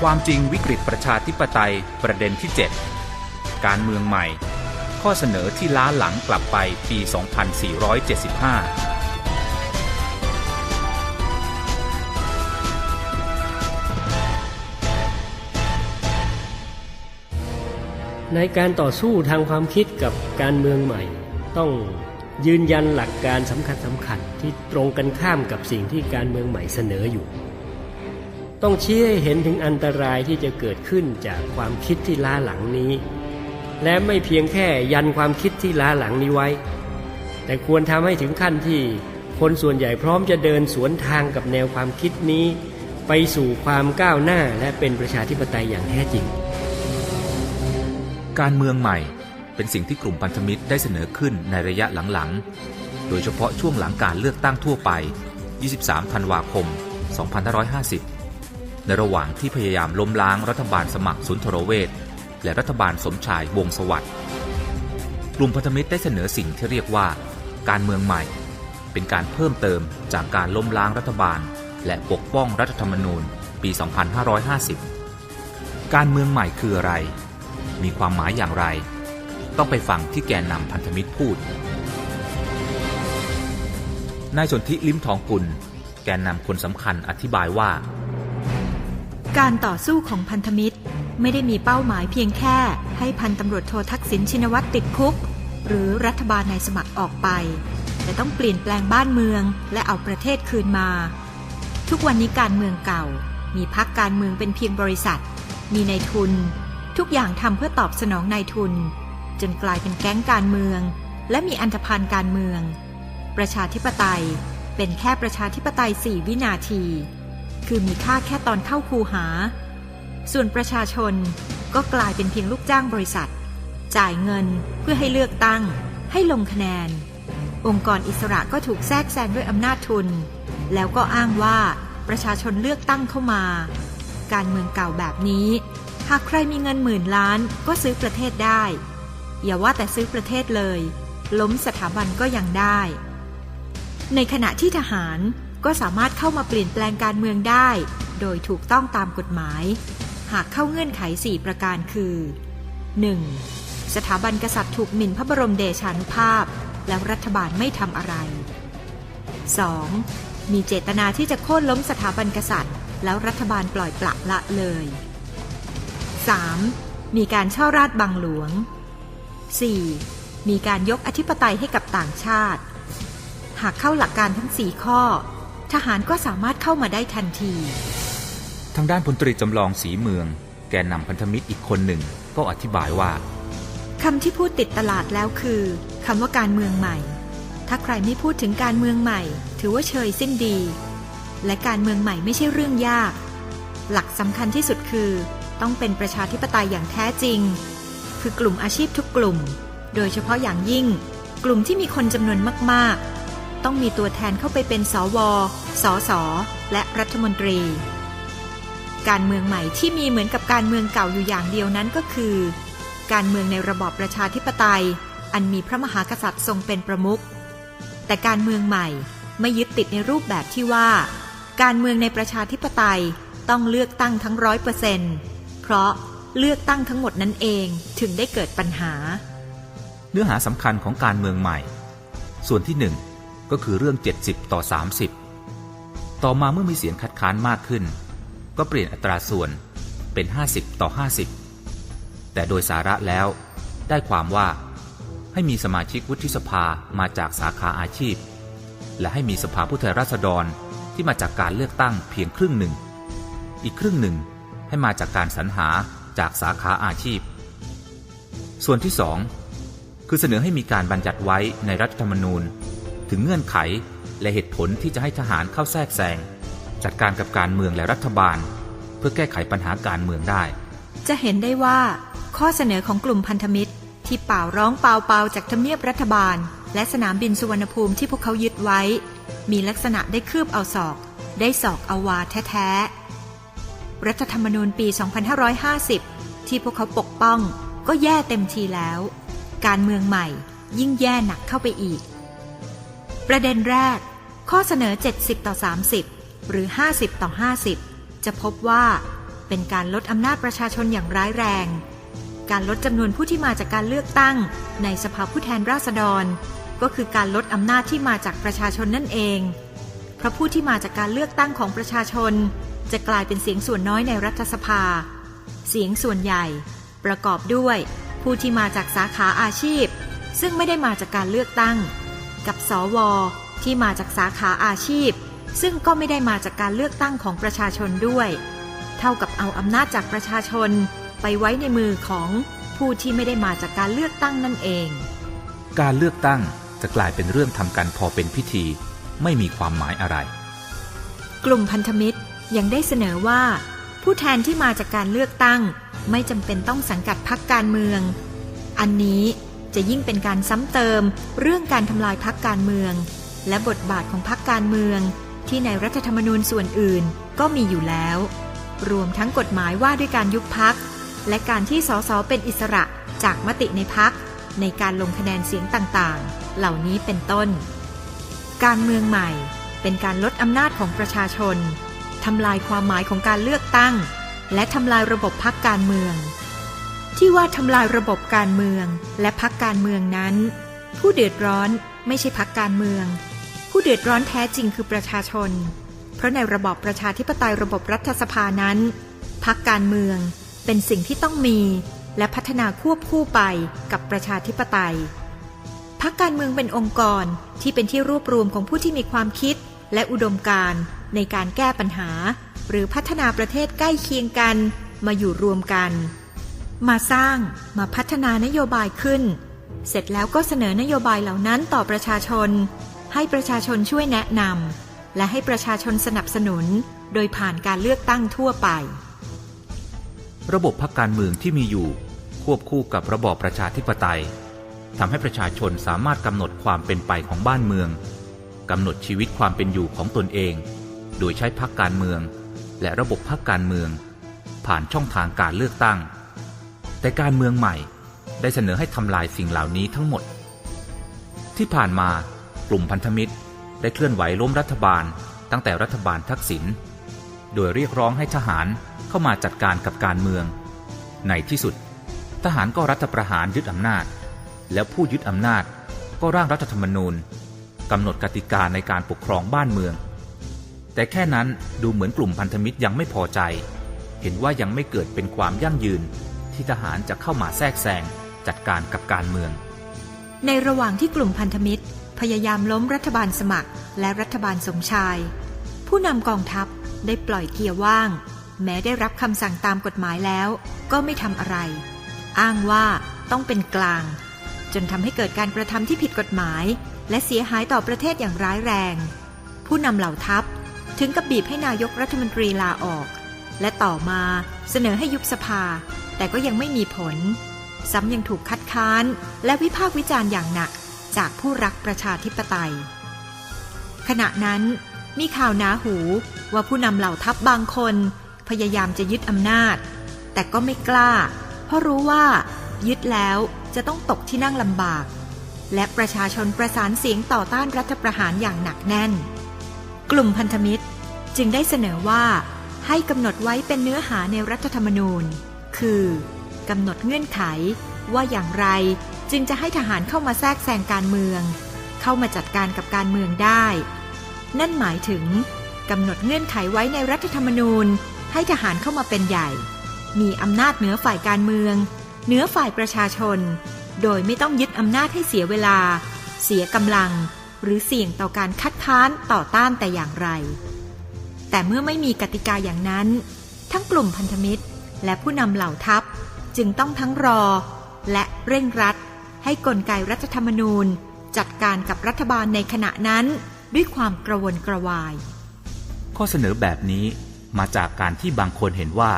ความจริงวิกฤตประชาธิปไตยประเด็นที่ 7 การเมืองใหม่ ข้อเสนอที่ล้าหลังกลับไปปี 2475ในการต่อสู้ทางความคิดกับการเมืองใหม่ ต้องยืนยันหลักการสำคัญสำคัญที่ตรงกันข้ามกับสิ่งที่การเมืองใหม่เสนออยู่ ต้องชี้ให้เห็นถึงอันตรายที่จะเกิดขึ้นจากความคิดที่ล้าหลังนี้ และไม่เพียงแค่ยันความคิดที่ล้าหลังนี้ไว้ แต่ควรทำให้ถึงขั้นที่คนส่วนใหญ่พร้อมจะเดินสวนทางกับแนวความคิดนี้ ไปสู่ความก้าวหน้าและเป็นประชาธิปไตยอย่างแท้จริง การเมืองใหม่เป็นสิ่งที่กลุ่มพันธมิตรได้เสนอขึ้นในระยะหลังๆ โดยเฉพาะช่วงหลังการเลือกตั้งทั่วไป 23 ธันวาคม 2550 ในระหว่างที่พยายามล้มล้างรัฐบาลสมัครสุนทรเวชและรัฐบาลสมชายวงสวัสดิ์กลุ่มพันธมิตรได้เสนอสิ่งที่เรียกว่า การเมืองใหม่ เป็นการเพิ่มเติมจากการล้มล้างรัฐบาล และปกป้องรัฐธรรมนูญปี 2550 การเมืองใหม่คืออะไร มีความหมายอย่างไร ต้องไปฟังที่แกนนำพันธมิตรพูดนายสนธิลิ้มทองกุล แกนนำคนสำคัญอธิบายว่า การต่อสู้ของพันธมิตร ไม่ได้มีเป้าหมายเพียงแค่ ให้พันตำรวจโททักษิณชินวัตรติดคุก หรือรัฐบาลนายสมัครออกไป แต่ต้องเปลี่ยนแปลงบ้านเมือง และเอาประเทศคืนมา ทุกวันนี้การเมืองเก่า มีพักการเมืองเป็นเพียงบริษัท มีนายทุน ทุกอย่างทำเพื่อตอบสนองนายทุน จนกลายเป็นแก๊งการเมือง และมีอันธพาลการเมือง ประชาธิปไตยเป็นแค่ประชาธิปไตยสี่วินาที คือมีค่าแค่ตอนเข้าคูหา ส่วนประชาชนก็กลายเป็นเพียงลูกจ้างบริษัท จ่ายเงินเพื่อให้เลือกตั้ง ให้ลงคะแนน องค์กรอิสระก็ถูกแทรกแซงด้วยอำนาจทุน แล้วก็อ้างว่าประชาชนเลือกตั้งเข้ามา การเมืองเก่าแบบนี้ หากใครมีเงินหมื่นล้านก็ซื้อประเทศได้ อย่าว่าแต่ซื้อประเทศเลย ล้มสถาบันก็ยังได้ ในขณะที่ทหาร ก็สามารถเข้ามาเปลี่ยนแปลงการเมืองได้ โดยถูกต้องตามกฎหมาย หากเข้าเงื่อนไข 4 ประการคือ 1. สถาบันกษัตริย์ถูกหมิ่นพระบรมเดชานุภาพ แล้วรัฐบาลไม่ทำอะไร 2. มีเจตนาที่จะโค่นล้มสถาบันกษัตริย์ แล้วรัฐบาลปล่อยปละละเลย 3. มีการช่อราดบังหลวง 4. มีการยกอธิปไตยให้กับต่างชาติ หากเข้าหลักการทั้ง 4 ข้อ ทหารก็สามารถเข้ามาได้ทันที ทางด้านพลตรีจำลองสีเมือง แกนนำพันธมิตรอีกคนหนึ่งก็อธิบายว่าคำที่พูดติดตลาดแล้วคือคำว่าการเมืองใหม่ ถ้าใครไม่พูดถึงการเมืองใหม่ ถือว่าเชยสิ้นดี และการเมืองใหม่ไม่ใช่เรื่องยาก หลักสำคัญที่สุดคือ ต้องเป็นประชาธิปไตยอย่างแท้จริง คือกลุ่มอาชีพทุกกลุ่ม โดยเฉพาะอย่างยิ่ง กลุ่มที่มีคนจำนวนมากๆ ต้องมีตัวแทนเข้าไปเป็นสว สส และรัฐมนตรี การเมืองใหม่ที่มีเหมือนกับการเมืองเก่าอยู่อย่างเดียวนั้นก็คือ การเมืองในระบอบประชาธิปไตย อันมีพระมหากษัตริย์ทรงเป็นประมุข แต่การเมืองใหม่ไม่ยึดติดในรูปแบบที่ว่า การเมืองในประชาธิปไตยต้องเลือกตั้งทั้งร้อยเปอร์เซนต์เพราะเลือกตั้งทั้งหมดนั้นเองถึงได้เกิดปัญหา เนื้อหาสำคัญของการเมืองใหม่ ส่วนที่หนึ่ง ก็คือเรื่อง 70 ต่อ 30 ต่อมาเมื่อมีเสียงคัดค้านมากขึ้น ก็เปลี่ยนอัตราส่วนเป็น 50 ต่อ 50 แต่โดยสาระแล้ว ได้ความว่า ให้มีสมาชิกวุฒิสภามาจากสาขาอาชีพ และให้มีสภาผู้แทนราษฎรที่มาจากการเลือกตั้งเพียงครึ่งหนึ่ง อีกครึ่งหนึ่งให้มาจากการสรรหาจากสาขาอาชีพ ส่วนที่สองคือเสนอให้มีการบัญญัติไว้ในรัฐธรรมนูญ ถึงเงื่อนไข และเหตุผลที่จะให้ทหารเข้าแทรกแซงจัดการกับการเมืองและรัฐบาล เพื่อแก้ไขปัญหาการเมืองได้ จะเห็นได้ว่าข้อเสนอของกลุ่มพันธมิตร ที่เป่าร้องเป่าเป่าจากทำเนียบรัฐบาล และสนามบินสุวรรณภูมิที่พวกเขายึดไว้ มีลักษณะได้คืบเอาศอก ได้ศอกเอาวาแท้ๆรัฐธรรมนูญปี 2550 ที่พวกเขาปกป้อง ก็แย่เต็มทีแล้ว การเมืองใหม่ยิ่งแย่หนักเข้าไปอีก ประเด็นแรก ข้อเสนอ 70 ต่อ 30 หรือ 50 ต่อ 50 จะพบว่า เป็นการลดอำนาจประชาชนอย่างร้ายแรง การลดจำนวนผู้ที่มาจากการเลือกตั้ง ในสภาผู้แทนราษฎร ก็คือการลดอำนาจที่มาจากประชาชนนั่นเองเพราะผู้ที่มาจากการเลือกตั้งของประชาชน จะกลายเป็นเสียงส่วนน้อยในรัฐสภา เสียงส่วนใหญ่ ประกอบด้วย ผู้ที่มาจากสาขาอาชีพ ซึ่งไม่ได้มาจากการเลือกตั้ง กับสวที่มาจากสาขาอาชีพ ซึ่งก็ไม่ได้มาจากการเลือกตั้งของประชาชนด้วย เท่ากับเอาอำนาจจากประชาชนไปไว้ในมือของผู้ที่ไม่ได้มาจากการเลือกตั้งนั่นเอง การเลือกตั้งจะกลายเป็นเรื่องทำกันพอเป็นพิธี ไม่มีความหมายอะไร กลุ่มพันธมิตรยังได้เสนอว่า ผู้แทนที่มาจากการเลือกตั้ง ไม่จำเป็นต้องสังกัดพรรคการเมือง อันนี้ จะยิ่งเป็นการซ้ำเติมเรื่องการทำลายพรรคการเมือง และบทบาทของพรรคการเมือง ที่ในรัฐธรรมนูญส่วนอื่นก็มีอยู่แล้ว รวมทั้งกฎหมายว่าด้วยการยุบพัก และการที่สสเป็นอิสระจากมติในพักในการลงคะแนนเสียงต่างๆ เหล่านี้เป็นต้น การเมืองใหม่เป็นการลดอำนาจของประชาชนทำลายความหมายของการเลือกตั้ง และทำลายระบบพักการเมือง ที่ว่าทำลายระบบการเมืองและพักการเมืองนั้น ผู้เดือดร้อนไม่ใช่พักการเมือง ผู้เดือดร้อนแท้จริงคือประชาชน เพราะในระบอบประชาธิปไตยระบบรัฐสภานั้นพักการเมืองเป็นสิ่งที่ต้องมีและพัฒนาควบคู่ไปกับประชาธิปไตยพักการเมืองเป็นองค์กรที่เป็นที่รวบรวมของผู้ที่มีความคิดและอุดมการณ์ในการแก้ปัญหา หรือพัฒนาประเทศใกล้เคียงกันมาอยู่รวมกัน มาสร้างมาพัฒนานโยบายขึ้น เสร็จแล้วก็เสนอนโยบายเหล่านั้นต่อประชาชน ให้ประชาชนช่วยแนะนำและให้ประชาชนสนับสนุน โดยผ่านการเลือกตั้งทั่วไป ระบบพักการเมืองที่มีอยู่ ควบคู่กับระบอบประชาธิปไตยทำให้ประชาชนสามารถกำหนดความเป็นไปของบ้านเมืองกำหนดชีวิตความเป็นอยู่ของตนเอง โดยใช้พักการเมือง และระบบพักการเมือง ผ่านช่องทางการเลือกตั้ง แต่การเมืองใหม่ได้เสนอให้ทำลายสิ่งเหล่านี้ทั้งหมด ที่ผ่านมากลุ่มพันธมิตรได้เคลื่อนไหวล้มรัฐบาลตั้งแต่รัฐบาลทักษิณโดยเรียกร้องให้ทหารเข้ามาจัดการกับการเมือง ในที่สุด ทหารก็รัฐประหารยึดอำนาจ แล้วผู้ยึดอำนาจก็ร่างรัฐธรรมนูญกำหนดกติกาในการปกครองบ้านเมือง แต่แค่นั้นดูเหมือนกลุ่มพันธมิตรยังไม่พอใจ เห็นว่ายังไม่เกิดเป็นความยั่งยืน ที่ทหารจะเข้ามาแทรกแซงจัดการกับการเมือง ในระหว่างที่กลุ่มพันธมิตร พยายามล้มรัฐบาลสมัครและรัฐบาลสมชาย ผู้นำกองทัพได้ปล่อยเกียร์ว่าง แม้ได้รับคำสั่งตามกฎหมายแล้ว ก็ไม่ทำอะไร อ้างว่าต้องเป็นกลาง จนทำให้เกิดการกระทำที่ผิดกฎหมาย และเสียหายต่อประเทศอย่างร้ายแรง ผู้นำเหล่าทัพถึงกับบีบให้นายกรัฐมนตรีลาออก และต่อมาเสนอให้ยุบสภา แต่ก็ยังไม่มีผล ซ้ำยังถูกคัดค้านและวิพากษ์วิจารณ์อย่างหนักจากผู้รักประชาธิปไตย ขณะนั้นมีข่าวหนาหูว่าผู้นำเหล่าทัพบางคน พยายามจะยึดอำนาจ แต่ก็ไม่กล้า เพราะรู้ว่า ยึดแล้วจะต้องตกที่นั่งลำบาก และประชาชนประสานเสียงต่อต้านรัฐประหารอย่างหนักแน่น กลุ่มพันธมิตรจึงได้เสนอว่าให้กำหนดไว้เป็นเนื้อหาในรัฐธรรมนูญ คือกำหนดเงื่อนไขว่าอย่างไรจึงจะให้ทหารเข้ามาแทรกแซงการเมือง เข้ามาจัดการกับการเมืองได้ นั่นหมายถึงกำหนดเงื่อนไขไว้ในรัฐธรรมนูญ ให้ทหารเข้ามาเป็นใหญ่ มีอำนาจเหนือฝ่ายการเมือง เหนือฝ่ายประชาชน โดยไม่ต้องยึดอำนาจให้เสียเวลา เสียกำลัง หรือเสี่ยงต่อการคัดค้านต่อต้านแต่อย่างไร แต่เมื่อไม่มีกติกาอย่างนั้น ทั้งกลุ่มพันธมิตร และผู้นำเหล่าทัพจึงต้องทั้งรอ และเร่งรัด ให้กลไกรัฐธรรมนูญ จัดการกับรัฐบาลในขณะนั้น ด้วยความกระวนกระวาย ข้อเสนอแบบนี้มาจากการที่บางคนเห็นว่า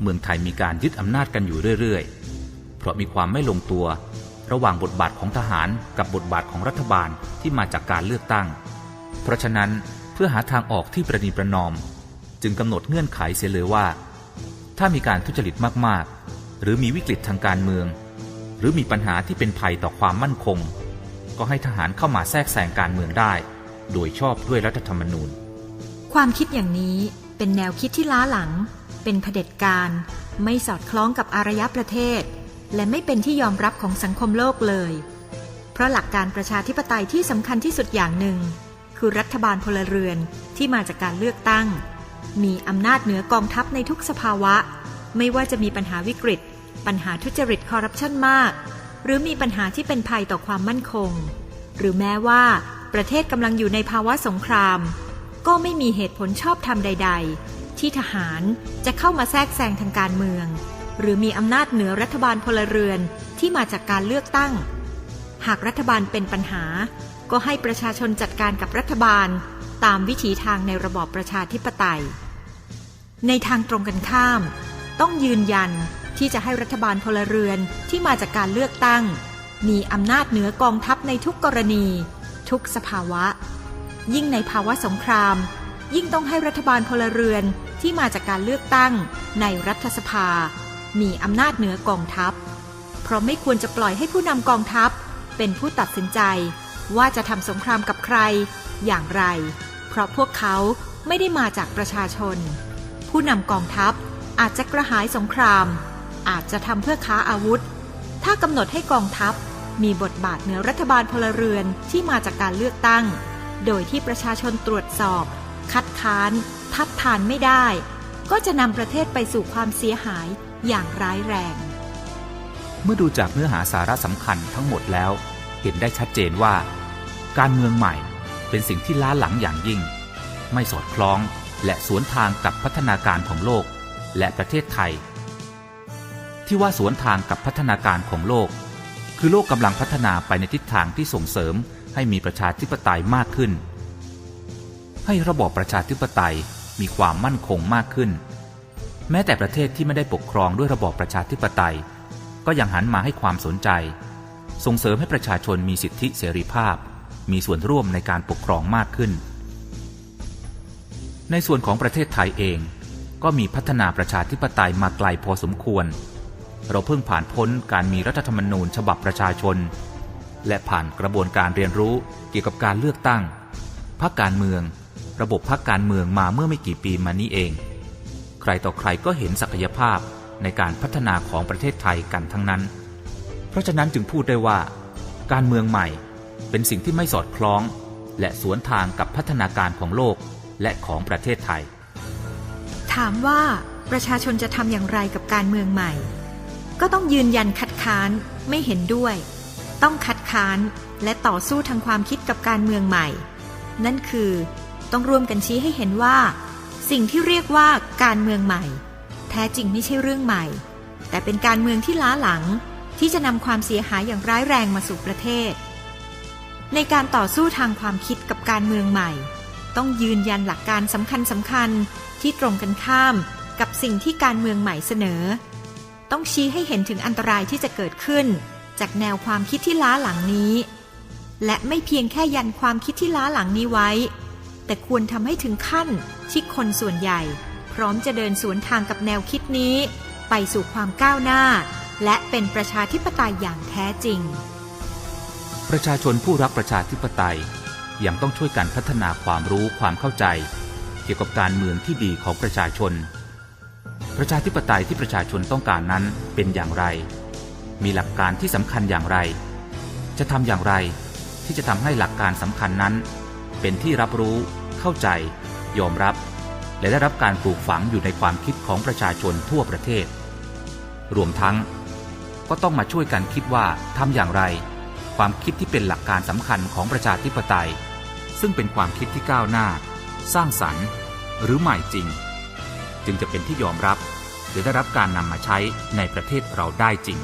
เมืองไทยมีการยึดอำนาจกันอยู่เรื่อยๆ เพราะมีความไม่ลงตัวระหว่างบทบาทของทหารกับบทบาทของรัฐบาลที่มาจากการเลือกตั้ง เพราะฉะนั้นเพื่อหาทางออกที่ประนีประนอม จึงกำหนดเงื่อนไขเสียเลยว่า ถ้ามีการทุจริตมากๆ หรือมีวิกฤตทางการเมือง หรือมีปัญหาที่เป็นภัยต่อความมั่นคง ก็ให้ทหารเข้ามาแทรกแซงการเมืองได้ โดยชอบด้วยรัฐธรรมนูญ ความคิดอย่างนี้เป็นแนวคิดที่ล้าหลัง เป็นเผด็จการ ไม่สอดคล้องกับอารยประเทศ และไม่เป็นที่ยอมรับของสังคมโลกเลย เพราะหลักการประชาธิปไตยที่สำคัญที่สุดอย่างหนึ่ง คือรัฐบาลพลเรือนที่มาจากการเลือกตั้ง มีอำนาจเหนือกองทัพในทุกสภาวะ ไม่ว่าจะมีปัญหาวิกฤต ปัญหาทุจริตคอร์รัปชันมาก หรือมีปัญหาที่เป็นภัยต่อความมั่นคง หรือแม้ว่าประเทศกำลังอยู่ในภาวะสงคราม ก็ไม่มีเหตุผลชอบธรรมใด ๆ ที่ทหารจะเข้ามาแทรกแซงทางการเมือง หรือมีอำนาจเหนือรัฐบาลพลเรือนที่มาจากการเลือกตั้ง หากรัฐบาลเป็นปัญหา ก็ให้ประชาชนจัดการกับรัฐบาล ตามวิถีทางในระบอบประชาธิปไตย ในทางตรงกันข้าม ต้องยืนยันที่จะให้รัฐบาลพลเรือนที่มาจากการเลือกตั้ง มีอำนาจเหนือกองทัพในทุกกรณี ทุกสภาวะ ยิ่งในภาวะสงคราม ยิ่งต้องให้รัฐบาลพลเรือนที่มาจากการเลือกตั้ง ในรัฐสภา มีอำนาจเหนือกองทัพ เพราะไม่ควรจะปล่อยให้ผู้นำกองทัพ เป็นผู้ตัดสินใจว่าจะทำสงครามกับใครอย่างไร เพราะพวกเขาไม่ได้มาจากประชาชน ผู้นำกองทัพอาจจะกระหายสงคราม อาจจะทำเพื่อค้าอาวุธ ถ้ากำหนดให้กองทัพมีบทบาทเหนือรัฐบาลพลเรือนที่มาจากการเลือกตั้ง โดยที่ประชาชนตรวจสอบ คัดค้าน ทัดทานไม่ได้ ก็จะนำประเทศไปสู่ความเสียหายอย่างร้ายแรง เมื่อดูจากเนื้อหาสาระสำคัญทั้งหมดแล้ว เห็นได้ชัดเจนว่า การเมืองใหม่ เป็นสิ่งที่ล้าหลังอย่างยิ่ง ไม่สอดคล้องและสวนทางกับพัฒนาการของโลกและประเทศไทย ที่ว่าสวนทางกับพัฒนาการของโลก คือโลกกำลังพัฒนาไปในทิศทางที่ส่งเสริมให้มีประชาธิปไตยมากขึ้น ให้ระบอบประชาธิปไตยมีความมั่นคงมากขึ้น แม้แต่ประเทศที่ไม่ได้ปกครองด้วยระบอบประชาธิปไตย ก็ยังหันมาให้ความสนใจ ส่งเสริมให้ประชาชนมีสิทธิเสรีภาพ มีส่วนร่วมในการปกครองมากขึ้น ในส่วนของประเทศไทยเอง ก็มีพัฒนาประชาธิปไตยมาไกลพอสมควร เราเพิ่งผ่านพ้นการมีรัฐธรรมนูญฉบับประชาชน และผ่านกระบวนการเรียนรู้เกี่ยวกับการเลือกตั้งพรรคการเมือง ระบบพรรคการเมืองมาเมื่อไม่กี่ปีมานี้เอง ใครต่อใครก็เห็นศักยภาพในการพัฒนาของประเทศไทยกันทั้งนั้น เพราะฉะนั้นจึงพูดได้ว่า การเมืองใหม่ เป็นสิ่งที่ไม่สอดคล้อง และสวนทางกับพัฒนาการของโลกและของประเทศไทย ถามว่าประชาชนจะทำอย่างไรกับการเมืองใหม่ ก็ต้องยืนยันคัดค้านไม่เห็นด้วย ต้องคัดค้านและต่อสู้ทางความคิดกับการเมืองใหม่ นั่นคือต้องร่วมกันชี้ให้เห็นว่า สิ่งที่เรียกว่าการเมืองใหม่ แท้จริงไม่ใช่เรื่องใหม่ แต่เป็นการเมืองที่ล้าหลังที่จะนำความเสียหายอย่างร้ายแรงมาสู่ประเทศ ในการต่อสู้ทางความคิดกับการเมืองใหม่ ต้องยืนยันหลักการสำคัญสำคัญที่ตรงกันข้ามกับสิ่งที่การเมืองใหม่เสนอ ต้องชี้ให้เห็นถึงอันตรายที่จะเกิดขึ้น จากแนวความคิดที่ล้าหลังนี้ และไม่เพียงแค่ยันความคิดที่ล้าหลังนี้ไว้ แต่ควรทำให้ถึงขั้นที่คนส่วนใหญ่ พร้อมจะเดินสวนทางกับแนวคิดนี้ ไปสู่ความก้าวหน้า และเป็นประชาธิปไตยอย่างแท้จริง ประชาชนผู้รักประชาธิปไตยยังต้องช่วยกันพัฒนาความรู้ความเข้าใจ เกี่ยวกับการเมืองที่ดีของประชาชน ประชาธิปไตยที่ประชาชนต้องการนั้นเป็นอย่างไร มีหลักการที่สำคัญอย่างไร จะทำอย่างไรที่จะทำให้หลักการสำคัญนั้น เป็นที่รับรู้ เข้าใจ ยอมรับ และได้รับการปลูกฝังอยู่ในความคิดของประชาชนทั่วประเทศ รวมทั้ง ก็ต้องมาช่วยกันคิดว่าทำอย่างไร ความคิดที่เป็นหลักการสำคัญของประชาธิปไตย ซึ่งเป็นความคิดที่ก้าวหน้า สร้างสรรค์ หรือใหม่จริง จึงจะเป็นที่ยอมรับ หรือได้รับการนำมาใช้ในประเทศเราได้จริง